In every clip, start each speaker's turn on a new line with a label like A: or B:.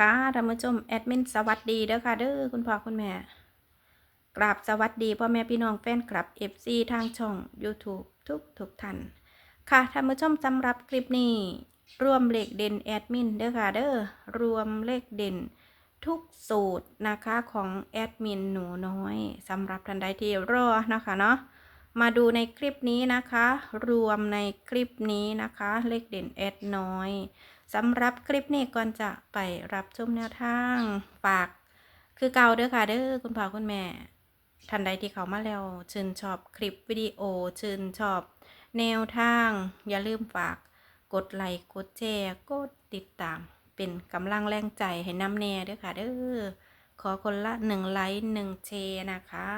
A: ค่ะท่านผู้ชมแอดมินสวัสดีเด้อค่ะเด้อคุณพ่อคุณแม่กราบสวัสดีพ่อแม่พี่น้องแฟนคลับ FC ทางช่อง YouTube ทุกทุกท่านค่ะท่านผู้ชมสำหรับคลิปนี้รวมเลขเด่นแอดมินเด้อค่ะเด้อรวมเลขเด่นทุกสูตรนะคะของแอดมินหนูน้อยสำหรับท่านใดที่รอนะคะเนาะมาดูในคลิปนี้นะคะ รวมในคลิปนี้นะคะ เลขเด่นแอดน้อย สำหรับคลิปนี้ก่อนจะไปรับชมแนวทางฝาก คือเก่าเด้อค่ะเด้อคุณพ่อคุณแม่ท่านใดที่เขามาแล้วชื่นชอบคลิปวิดีโอชื่นชอบ แนวทาง อย่าลืมฝากกดไลค์กดแชร์กดติดตาม เป็นกำลังแรงใจให้น้ำแน่เด้วยค่ะเด้อขอคนละหนึ่งไลค์หนึ่งแชร์นะคะ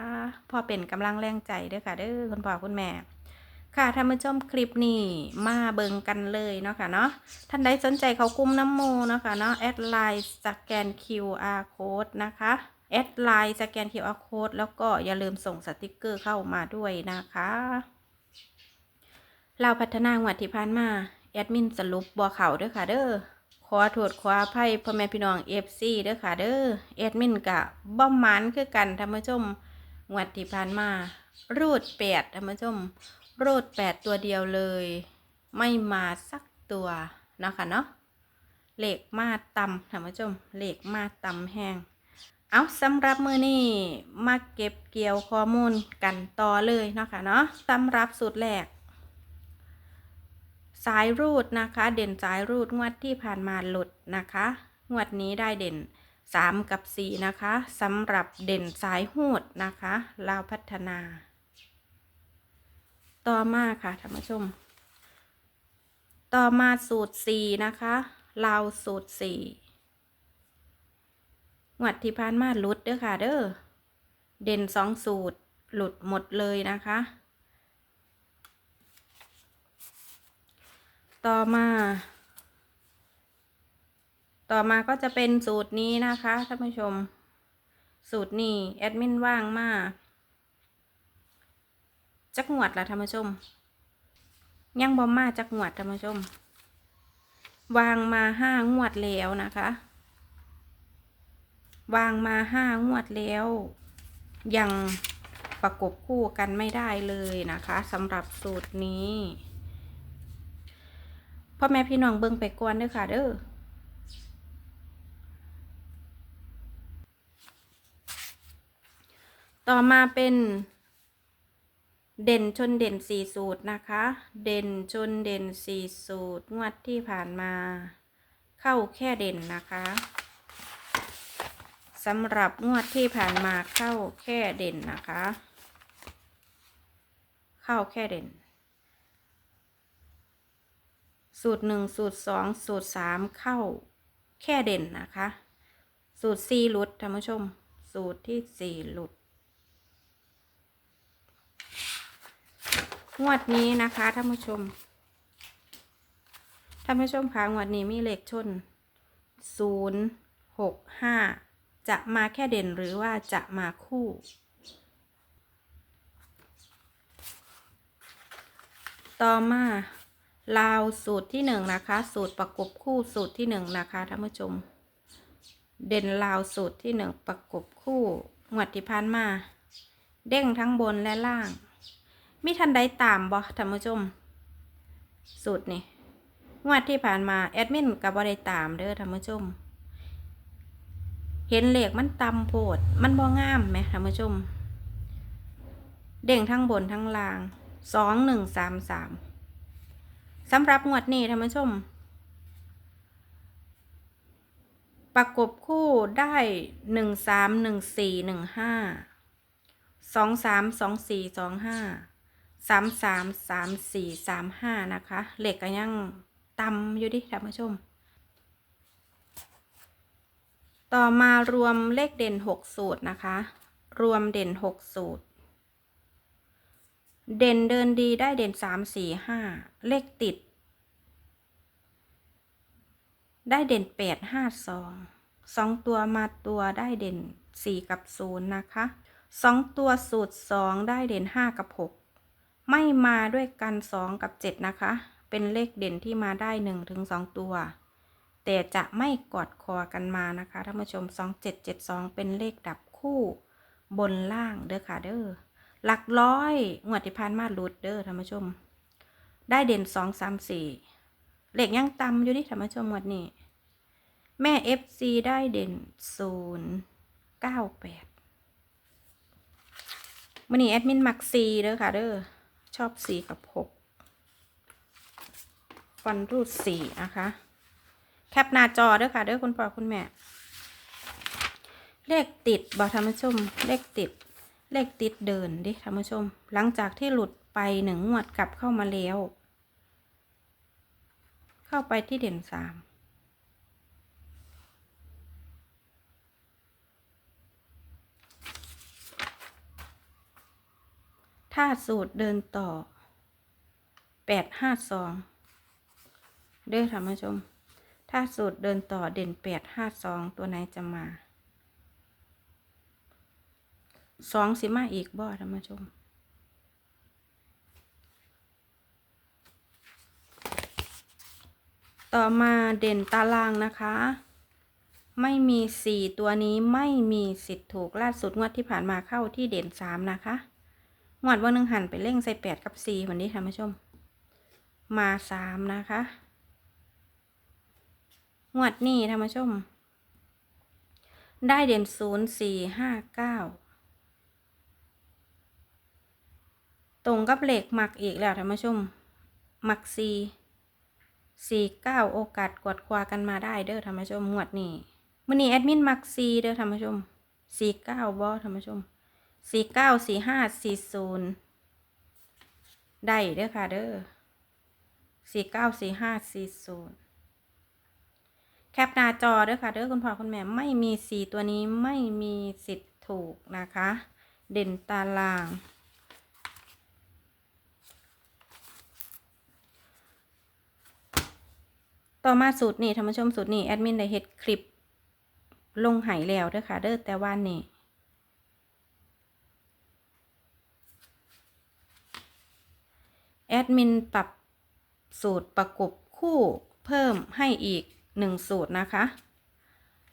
A: พอเป็นกำลังแรงใจด้อค่ะเด้อคุณพ่อคุณแม่ ค่ะท่านผู้ชมคลิปนี้มาเบิงกันเลยเนาะค่ะเนาะท่านใดสนใจเขากุ้มน้ำโมเนาะค่ะเนาะแอดไลน์สแกน QR code นะคะแอดไลน์สแกน QR code แล้วก็อย่าลืมส่งสติกเกอร์เข้ามาด้วยนะคะเราพัฒนางวดที่ผ่านมาแอดมินสรุปบัวเขาด้อค่ะเด้อขอโทษขออภัยพ่อแม่พี่น้อง FC เด้อค่ะเด้อแอดมินกะบ่หมันคือกันท่านผู้ชมงวดที่ผ่านมารูดแปดท่านผู้ชม รดแปดตัวเดียวเลย ไม่มาสักตัวนะคะเนาะเหลขมาต่ำท่านผู้ชมเหลขมาต่ำแห้งเอาสำหรับมือนี้มาเก็บเกี่ยวข้อมูลกันต่อเลยเนาะคะเนาะสำหรับสูตรแรก สายรูดนะคะ เด่นสายรูดงวดที่ผ่านมาหลุดนะคะ งวดนี้ได้เด่น 3 กับ 4 นะคะสำหรับเด่นสายหูดนะคะลาวพัฒนา ต่อมาค่ะท่านผู้ชม ต่อมาสูตร4นะคะลาวสูตร4งวดที่ผ่านมาหลุดเด้อค่ะเด้อเด่น2สูตรหลุดหมดเลยนะคะ ต่อมา ต่อมาก็จะเป็นสูตรนี้นะคะท่านผู้ชม สูตรนี้แอดมินว่างมาก จักหวดละท่านผู้ชม ยังบอมมาจักหวดท่านผู้ชม วางมาห้างวดแล้วนะคะ วางมาห้างวดแล้ว ยังประกบคู่กันไม่ได้เลยนะคะสำหรับสูตรนี้พ่อแม่พี่น้องเบิ่งไปก่อนเด้อค่ะเด้อต่อมาเป็น เด่นชนเด่นสี่สูตรนะคะ เด่นชนเด่นสี่สูตร งวดที่ผ่านมา เข้าแค่เด่นนะคะสำหรับงวดที่ผ่านมาเข้าแค่เด่นนะคะ เข้าแค่เด่น สูตรหนึ่งสูตรสองสูตรสามเข้าแค่เด่นนะคะ สูตรสี่หลุดท่านผู้ชม สูตรที่สี่หลุด งวดนี้นะคะท่านผู้ชมท่านผู้ชมคะงวดนี้มีเลขชนศูนย์หกห้าจะมาแค่เด่นหรือว่าจะมาคู่ต่อมาลาวสูตรที่หนึ่งนะคะ สูตรประกบคู่สูตรที่หนึ่งนะคะท่านผู้ชม เด่นลาวสูตรที่หนึ่งประกบคู่งวดที่ผ่านมา เด้งทั้งบนและล่าง มีทันใดตามบ่ท่านผู้ชม สูตรนี่งวดที่ผ่านมาแอดมินกับ่ได้ตามเด้อท่านผู้ชม เห็นเหล็กมันตำโพด มันบ่งามไหมท่านผู้ชม เด้งทั้งบนทั้งล่างสองหนึ่งสามสามสำหรับงวดนี้ท่านผู้ชม ประกบคู่ได้หนึ่งสามหนึ่งสี่หนึ่งห้าสองสามสองสี่สองห้า สามสามสามสี่สามห้านะคะเหล็กก็ยังตำอยู่ดิท่านผู้ชม ต่อมารวมเลขเด่นหกสูตรนะคะ รวมเด่นหกสูตร เด่นเดินดีได้เด่นสามสี่ห้าเลขติด ได้เด่นแปดห้าสองสองตัวมาตัวได้เด่นสี่กับศูนย์นะคะสองตัวสูตรสองได้เด่นห้ากับหก ไม่มาด้วยกันสองกับเจ็ดนะคะ เป็นเลขเด่นที่มาได้หนึ่งถึงสองตัว แต่จะไม่กอดคอกันมานะคะท่านผู้ชม2772เป็นเลขดับคู่บนล่างเด้อค่ะเด้อหลักร้อยงวดที่ผ่านมาหลุดเด้อท่านผู้ชม ได้เด่น2 3 4เลขยังต่ำอยู่นี่ท่านผู้ชมงวดนี้ แม่ FC ได้เด่น0 9 8วันนี้แอดมินมักซีเด้อค่ะเด้อ ชอบสีกับหกฟันรูดสีนะคะ แคปหน้าจอด้อค่ะเด้อคุณพ่อคุณแม่ เลขติดบอกท่านผู้ชม เลขติด เลขติดเดินดิท่านผู้ชม หลังจากที่หลุดไปหนึ่งงวดกลับเข้ามาแล้ว เข้าไปที่เด่นสาม ถ้าสูตรเดินต่อแปดห้าสองเด้อท่านผู้ชม ถ้าสูตรเดินต่อเด่นแปดห้าสองตัวไหนจะมาสองสิมาอีกบ่ท่านผู้ชมต่อมาเด่นตารางนะคะ ไม่มีสี่ตัวนี้ไม่มีสิทธิ์ถูกล่าสุดงวดที่ผ่านมาเข้าที่เด่นสามนะคะ งวดวันหนึ่งหันไปเร่งใส่แปดกับสี่วันนี้ท่านผู้ชม มาสามนะคะงวดนี้ท่านผู้ชม ได้เด่นศูนย์สี่ห้าเก้าตรงกับเลขมักอีกแล้วท่านผู้ชมหมักสี่สี่เก้าโอกาสกดควากันมาได้เด้อท่านผู้ชมงวดนี้มื่อนี้แอดมินมักสี่เด้อท่านผู้ชมสี่เก้าบ่ท่านผู้ชม สี่เก้าสี่ห้าสี่ศูนย์ได้เด้อค่ะเด้อสี่เก้าสี่ห้าสี่ศูนย์แคปหน้าจอเด้อค่ะเด้อคุณพ่อคุณแม่ไม่มีสี่ตัวนี้ไม่มีสิทธิ์ถูกนะคะ เด่นตาราง ต่อมาสูตรนี่ท่านผู้ชมสูตรนี่แอดมินได้เฮ็ดคลิปลงหายแล้วเด้อค่ะเด้อแต่ว่านี่ แอ ดมินปรับสูตรประกบคู่เพิ่มให้อีกหนึ่งสูตรนะคะ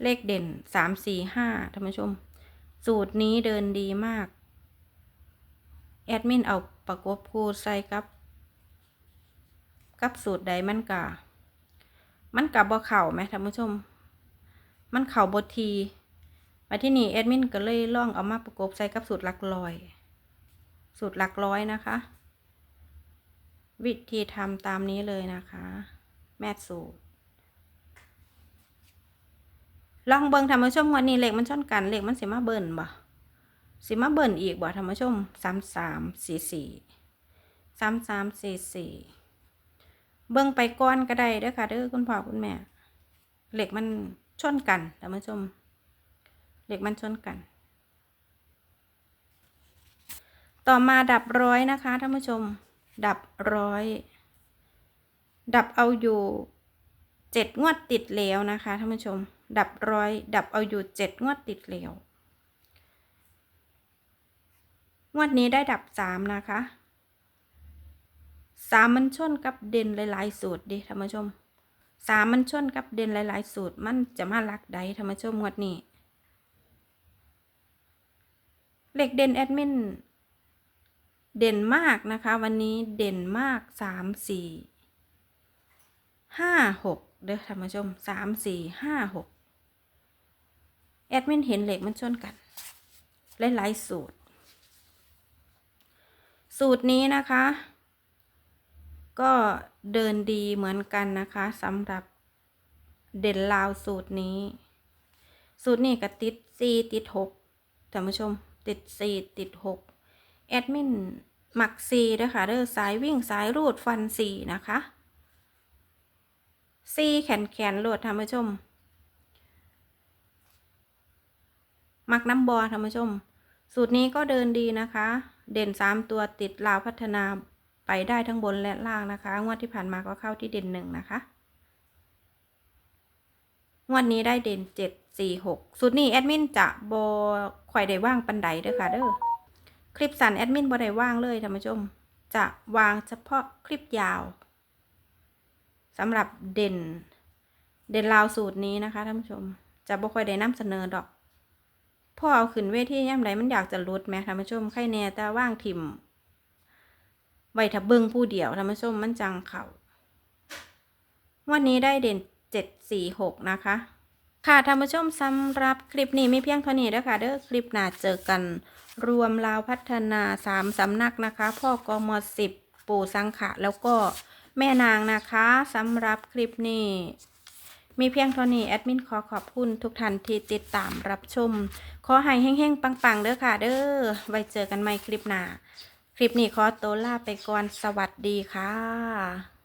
A: เลขเด่นสามสี่ห้าท่านผู้ชม สูตรนี้เดินดีมาก แอดมินเอาประกบคู่ใส่กับ กับสูตรใดมันกะมันกับบ่เข่าไหมท่านผู้ชม มันเข่าบทีมาที่นี่แอดมินก็เลยล่องเอามาประกบใส่กับสูตรหลักร้อย สูตรหลักร้อยนะคะ วิธีทำตามนี้เลยนะคะ แม่สูตร ลองเบิ่งธรรมชมวันนี้เหล็กมันชนกันเหล็กมันสิมาเบิ่นบ่สิมาเบิ่นอีกบ่ธรรมชมสามสามสี่สี่สามสามสี่สี่เบิ่งไปก้อนก็ได้เด้อค่ะเด้อคุณพ่อคุณแม่เหล็กมันชนกันธรรมชมเหล็กมันชนกัน ต่อมาดับร้อยนะคะท่านผู้ชม ดับร้อย ดับเอาอยู่เจ็ดงวดติดแล้วนะคะท่านผู้ชม ดับร้อย ดับเอาอยู่เจ็ดงวดติดแล้วงวดนี้ได้ดับสามนะคะสามมันชนกับเด่นหลาย ๆ สูตรดิท่านผู้ชมสามมันชนกับเด่นหลาย ๆ สูตร มันจะมาลักใดท่านผู้ชมงวดนี้ เลขเด่นแอดมิน เด่นมากนะคะ วันนี้เด่นมากสามสี่ห้าหกเด้อท่านผู้ชมสามสี่ห้าหกแอดมินเห็นเหล็กมันชนกันหลายๆสูตร สูตรนี้นะคะ ก็เดินดีเหมือนกันนะคะสำหรับเด่นลาวสูตรนี้ สูตรนี้ก็ติดสี่ติดหกท่านผู้ชมติดสี่ติดหกแอดมิน หมักสี่เด้อค่ะเด้อสายวิ่งสายรูดฟันสีนะคะสี่แขนแขนโหลดท่านผู้ชมหมักน้ำบอท่านผู้ชม สูตรนี้ก็เดินดีนะคะ เด่นสามตัวติดลาวพัฒนาไปได้ทั้งบนและล่างนะคะ งวดที่ผ่านมาก็เข้าที่เด่นหนึ่งนะคะงวดนี้ได้เด่นเจ็ดสี่หกสูตรนี้แอดมินจะบอข่อยได้ว่างปันไดเด้อค่ะเด้อ คลิปสั้นแอดมินบ่ได้ว่างเลยท่านผู้ชม จะวางเฉพาะคลิปยาวสำหรับเด่น เด่นลาวสูตรนี้นะคะท่านผู้ชม จะบ่ค่อยได้นำเสนอดอกพ่อเอาขึ้นเวทีย่ำใดมันอยากจะลดแหมท่านผู้ชมใครแน่แต่ว่างถิ่มไว้ถ้าเบิงผู้เดียวท่านผู้ชมมันจังเข่าวันนี้ได้เด่นเจ็ดสี่หกนะคะ ค่ะท่านผู้ชมสำหรับคลิปนี้ไม่เพียงเท่านี้เด้อค่ะเด้อคลิปหน้าเจอกัน รวมลาวพัฒนาสามสำนักนะคะ พ่อกมสิบปู่สังขะแล้วก็แม่นางนะคะสำหรับคลิปนี้มีเพียงเท่านี้แอดมินขอขอบคุณทุกท่านที่ติดตามรับชม ขอให้เฮ้งๆ ปังๆ เด้อค่ะ เด้อไว้เจอกันใหม่คลิปหน้า คลิปนี้ขอตัวลาไปก่อนสวัสดีค่ะ